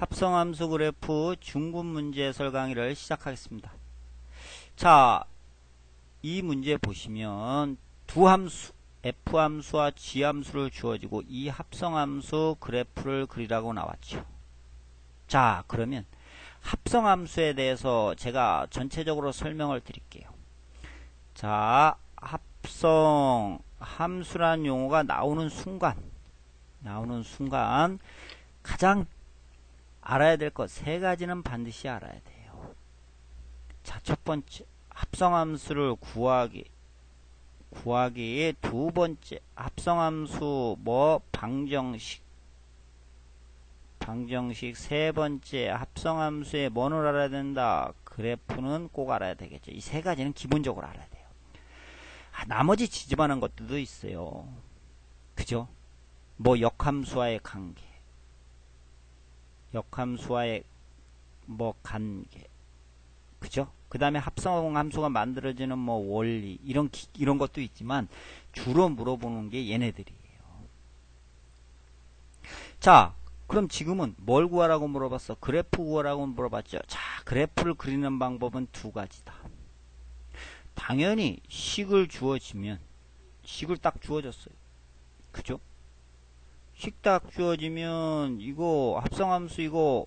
합성함수 그래프 중급 문제 해설 강의를 시작하겠습니다. 자, 이 문제 보시면 두 함수 f함수와 g함수를 주어지고 이 합성함수 그래프를 그리라고 나왔죠. 자, 그러면 합성함수에 대해서 제가 전체적으로 설명을 드릴게요. 자, 합성 함수란 용어가 나오는 순간 나오는 순간 가장 알아야 될 것 세 가지는 반드시 알아야 돼요. 자, 첫 번째 합성함수를 구하기. 구하기의 두 번째 합성함수 뭐 방정식. 방정식 세 번째 합성함수의 뭐를 알아야 된다? 그래프는 꼭 알아야 되겠죠. 이 세 가지는 기본적으로 알아야 돼요. 아, 나머지 지지반한 것들도 있어요. 그죠? 뭐 역함수와의 관계 역함수와의 뭐 관계 그죠? 그 다음에 합성 함수가 만들어지는 뭐 원리 이런 기, 이런 것도 있지만 주로 물어보는 게 얘네들이에요. 자, 그럼 지금은 뭘 구하라고 물어봤어? 그래프 구하라고 물어봤죠. 자, 그래프를 그리는 방법은 두 가지다. 당연히 식을 주어지면 식을 딱 주어졌어요. 그죠? 식딱 주어지면 이거 합성함수 이거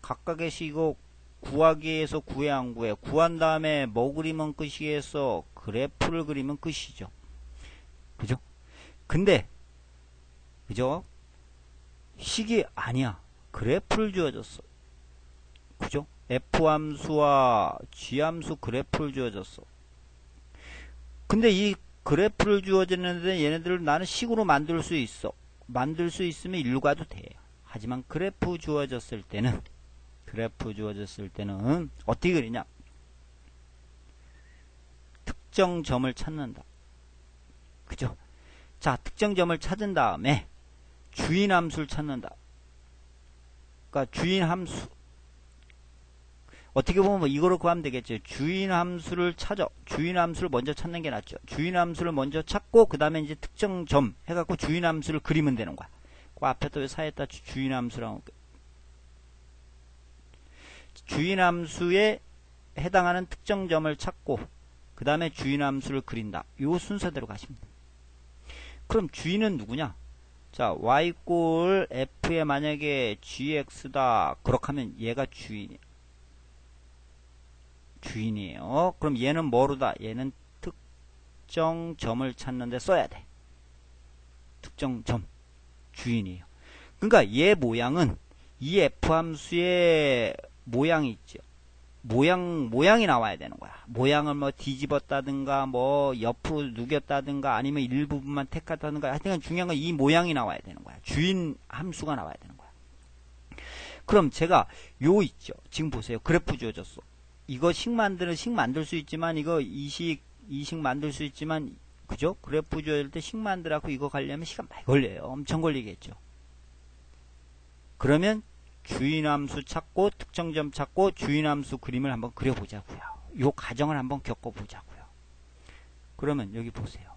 각각의 식 이거 구하기에서 구해 안 구해? 구한 다음에 뭐 그리면 끝이겠어? 그래프를 그리면 끝이죠. 그죠? 근데 그죠? 식이 아니야. 그래프를 주어졌어. 그죠? F함수와 g함수 그래프를 주어졌어. 근데 이 그래프를 주어졌는데 얘네들을 나는 식으로 만들 수 있어 만들 수 있으면 일로 가도 돼. 하지만 그래프 주어졌을 때는 그래프 주어졌을 때는 어떻게 그리냐? 특정 점을 찾는다. 그죠? 자 특정 점을 찾은 다음에 주인 함수를 찾는다. 그러니까 주인 함수 어떻게 보면 뭐 이거로 구하면 되겠죠 주인 함수를 찾아 주인 함수를 먼저 찾는 게 낫죠 주인 함수를 먼저 찾고 그 다음에 이제 특정 점 해갖고 주인 함수를 그리면 되는 거야 그 앞에 또 사이에다 주인 함수라고 주인 함수에 해당하는 특정 점을 찾고 그 다음에 주인 함수를 그린다. 요 순서대로 가십니다. 그럼 주인은 누구냐? 자, y꼴 f에 만약에 gx다. 그렇게 하면 얘가 주인이에요. 주인이에요. 그럼 얘는 뭐로다? 얘는 특정 점을 찾는데 써야 돼. 특정 점. 주인이에요. 그러니까 얘 모양은 이 f함수의 모양이 있죠. 모양, 모양이 나와야 되는 거야. 모양을 뭐 뒤집었다든가, 뭐 옆으로 누겼다든가, 아니면 일부분만 택했다든가, 하여튼 중요한 건 이 모양이 나와야 되는 거야. 주인 함수가 나와야 되는 거야. 그럼 제가 요 있죠. 지금 보세요. 그래프 주어졌어. 이거 식 만드는, 식 만들 수 있지만, 이거 이식, 이식 만들 수 있지만, 그죠? 그래프 주어질 때식 만들라고 이거 가려면 시간 많이 걸려요. 엄청 걸리겠죠. 그러면 주인함수 찾고 특정점 찾고 주인함수 그림을 한번 그려보자고요. 요 과정을 한번 겪어보자고요. 그러면 여기 보세요.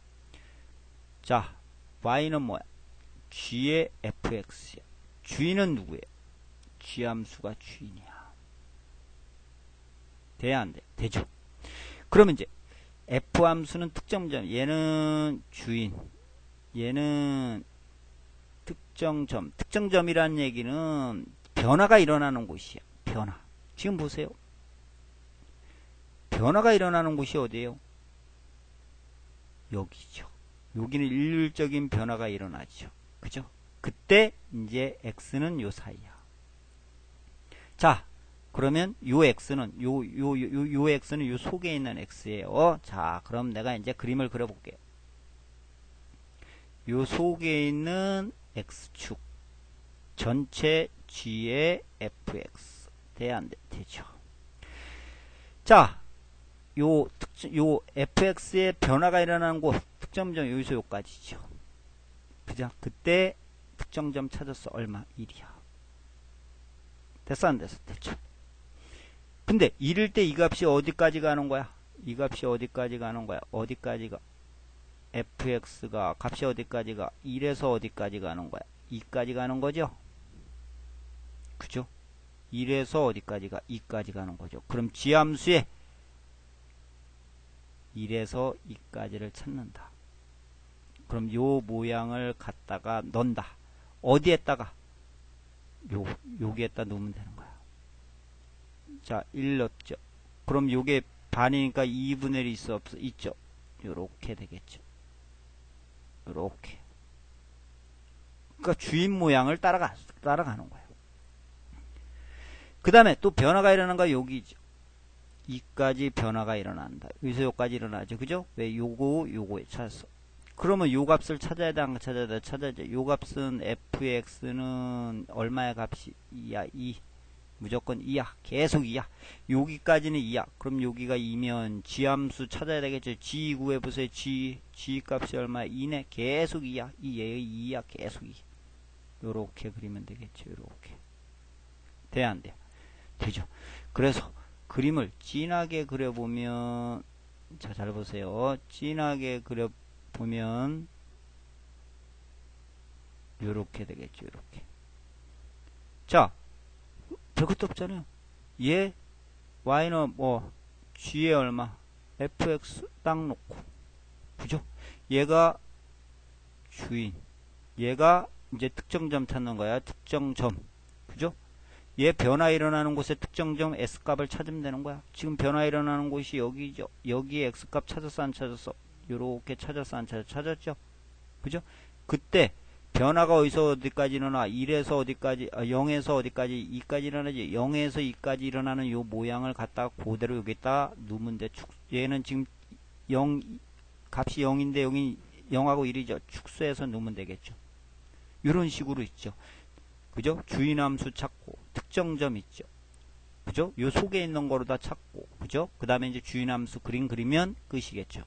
자, y는 뭐야? g의 fx야. 주인은 누구예요? g함수가 주인이야. 돼야 안 돼? 되죠. 그러면 이제 f함수는 특정점, 얘는 주인, 얘는 특정점. 특정점이라는 얘기는 변화가 일어나는 곳이야. 변화. 지금 보세요. 변화가 일어나는 곳이 어디예요? 여기죠. 여기는 일률적인 변화가 일어나죠. 그죠? 그때 이제 x는 요 사이야. 자, 그러면 요 x는 요 요 요 요 x는 요 속에 있는 x예요. 자, 그럼 내가 이제 그림을 그려 볼게요. 요 속에 있는 x축 전체 g의 fx 돼야 안 돼, 되죠. 자, 요 특정, 요 fx의 변화가 일어나는 곳 특정점 여기서 요까지죠. 그죠? 그때 특정점 찾았어. 얼마? 1이야. 됐어 안 됐어? 됐죠. 근데 1일 때이 값이 어디까지 가는 거야? 이 값이 어디까지 가는 거야? 어디까지가? fx가 값이 어디까지가? 1에서 어디까지 가는 거야? 2까지 가는 거죠? 그죠? 1에서 어디까지가 2까지 가는 거죠. 그럼 지함수에 1에서 2까지를 찾는다. 그럼 요 모양을 갖다가 넣는다. 어디에다가? 요, 여기에다 놓으면 되는 거야. 자, 1 넣었죠. 그럼 요게 반이니까 2분의 1 있어, 없어? 있죠. 요렇게 되겠죠. 요렇게. 그러니까 주인 모양을 따라가, 따라가는 거예요. 그 다음에 또 변화가 일어난 거 여기죠. 2까지 변화가 일어난다. 여기서 여기까지 일어나죠. 그죠? 왜 요거, 요거에 찾았어. 그러면 요 값을 찾아야 돼, 안 찾아야 돼? 찾아야 돼. 요 값은 fx는 얼마의 값이 2야? 2. 무조건 2야. 계속 2야. 여기까지는 2야. 그럼 여기가 2면 지함수 찾아야 되겠죠. g 구해보세요. g, g 값이 얼마야? 2네. 계속 2야. 2, 얘 2야. 계속 2. 요렇게 그리면 되겠죠. 요렇게. 돼, 안 돼? 되죠. 그래서 그림을 진하게 그려보면, 자, 잘 보세요. 진하게 그려보면, 요렇게 되겠죠. 요렇게. 자, 별것도 없잖아요. 얘, y는 뭐, g에 얼마? fx 딱 놓고. 그죠? 얘가 주인. 얘가 이제 특정점 찾는 거야. 특정점. 그죠? 얘 변화 일어나는 곳에 특정점 S값을 찾으면 되는 거야. 지금 변화 일어나는 곳이 여기죠. 여기에 X값 찾았어 안 찾았어? 요렇게 찾았어 안 찾았어? 찾았죠? 그죠? 그때 변화가 어디서 어디까지 일어나? 1에서 어디까지, 아, 0에서 어디까지, 2까지 일어나지? 0에서 2까지 일어나는 요 모양을 갖다가 그대로 여기다 놓으면 돼. 축, 얘는 지금 0, 값이 0인데 여기 0하고 1이죠. 축소해서 놓으면 되겠죠. 이런 식으로 있죠. 그죠? 주인함수 찾고 특정점 있죠. 그죠? 요 속에 있는 거로 다 찾고 그죠? 그 다음에 이제 주인함수 그림 그리면 끝이겠죠.